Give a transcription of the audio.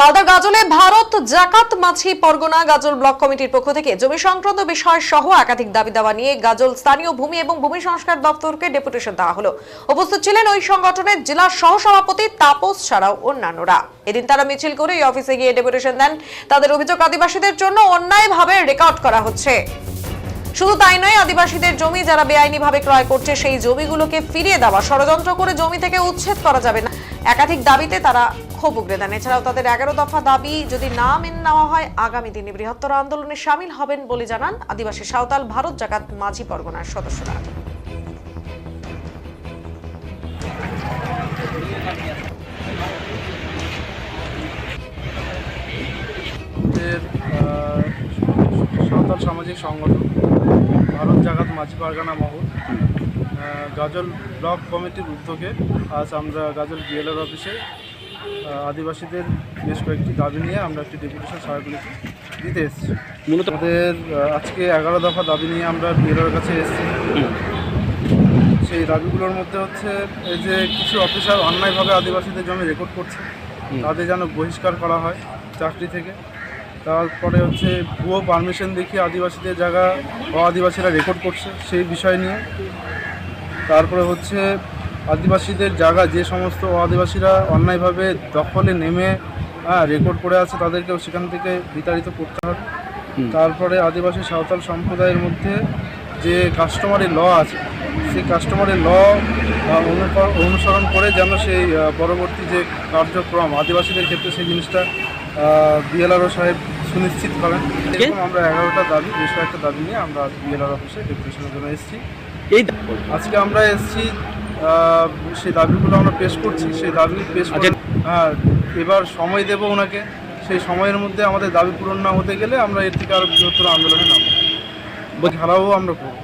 মালদার গাজলে ভারত, জাকাত, মাছি, পরগনা, গাজল ব্লক কমিটির পক্ষ থেকে জমি সংক্রান্ত বিষয় সহ একাধিক দাবি দাওয়া নিয়ে গাজল স্থানীয় ভূমি এবং ভূমি সংস্কার দপ্তরকে ডেপুটেশন দেওয়া হলো। উপস্থিত ছিলেন ওই সংগঠনের জেলা সহসভাপতি তাপস ছাড়াও অন্যান্যরা। এদিন তারা মিছিল করে এই অফিসে গিয়ে ডেপুটেশন দেন। তাদের অভিযোগ, আদিবাসীদের জন্য অন্যায়ভাবে রেকর্ড করা হচ্ছে। শুধু তাই নয়, আদিবাসীদের জমি যারা বেআইনিভাবে ক্রয় করছে, সেই জমিগুলোকে ফিরিয়ে দেওয়া ষড়যন্ত্র করে জমি থেকে উচ্ছেদ করা যাবে না। একাধিক দাবিতে তারা ক্ষোভ উগরে দেন। এছাড়াও তাদের এগারো দফা দাবি, যদি না মেনে নেওয়া হয়, আগামী দিনে বৃহত্তর আন্দোলনে সামিল হবেন বলে জানান আদিবাসী সাঁওতাল ভারত জাকাত মাঝি পরগনার সদস্যরা। সাঁওতাল সামাজিক সংগঠন, ভারত জাগাত মাঝি পারগানা মহল গাজল ব্লক কমিটির উদ্যোগে আজ আমরা গাজল বিএলআর অফিসে আদিবাসীদের বেশ কয়েকটি দাবি নিয়ে আমরা একটি ডেপুটেশন সহায়গুলিকে দিতে এসেছি। মূলত আমাদের আজকে এগারো দফা দাবি নিয়ে আমরা বিএলআর কাছে এসেছি। সেই দাবিগুলোর মধ্যে হচ্ছে এই যে কিছু অফিসার অন্যায়ভাবে আদিবাসীদের জমি রেকর্ড করছে। তাদের যেন বহিষ্কার করা হয় চাকরি থেকে। তারপরে হচ্ছে ভুয়ো পারমিশন দেখিয়ে আদিবাসীদের জায়গা ও আদিবাসীরা রেকর্ড করছে সেই বিষয় নিয়ে। তারপরে হচ্ছে আদিবাসীদের জায়গা যে সমস্ত আদিবাসীরা অন্যায়ভাবে দখলে নেমে হ্যাঁ রেকর্ড করে আছে তাদেরকেও সেখান থেকে বিতাড়িত করতে হবে। তারপরে আদিবাসী সাঁওতাল সম্প্রদায়ের মধ্যে যে কাস্টমারি ল আছে সেই কাস্টমারি ল অনুসরণ করে যেন সেই পরবর্তী যে কার্যক্রম আদিবাসীদের ক্ষেত্রে সেই জিনিসটা বিএলআরও সাহেব সুনিশ্চিত করেন। এরকম আমরা এগারোটা দাবি বেশ কয়েকটা দাবি নিয়ে আমরা বিএলআর অফিসে ডেপুটেশনের জন্য এসেছি। এই আজকে আমরা এসেছি সেই দাবিগুলো আমরা পেশ করছি সেই দাবি পেশ করে হ্যাঁ এবার সময় দেব ওনাকে। সেই সময়ের মধ্যে আমাদের দাবি পূরণ না হতে গেলে আমরা এর থেকে আরও বৃহত্তর আন্দোলনে নামবো। খেলাও আমরা করব।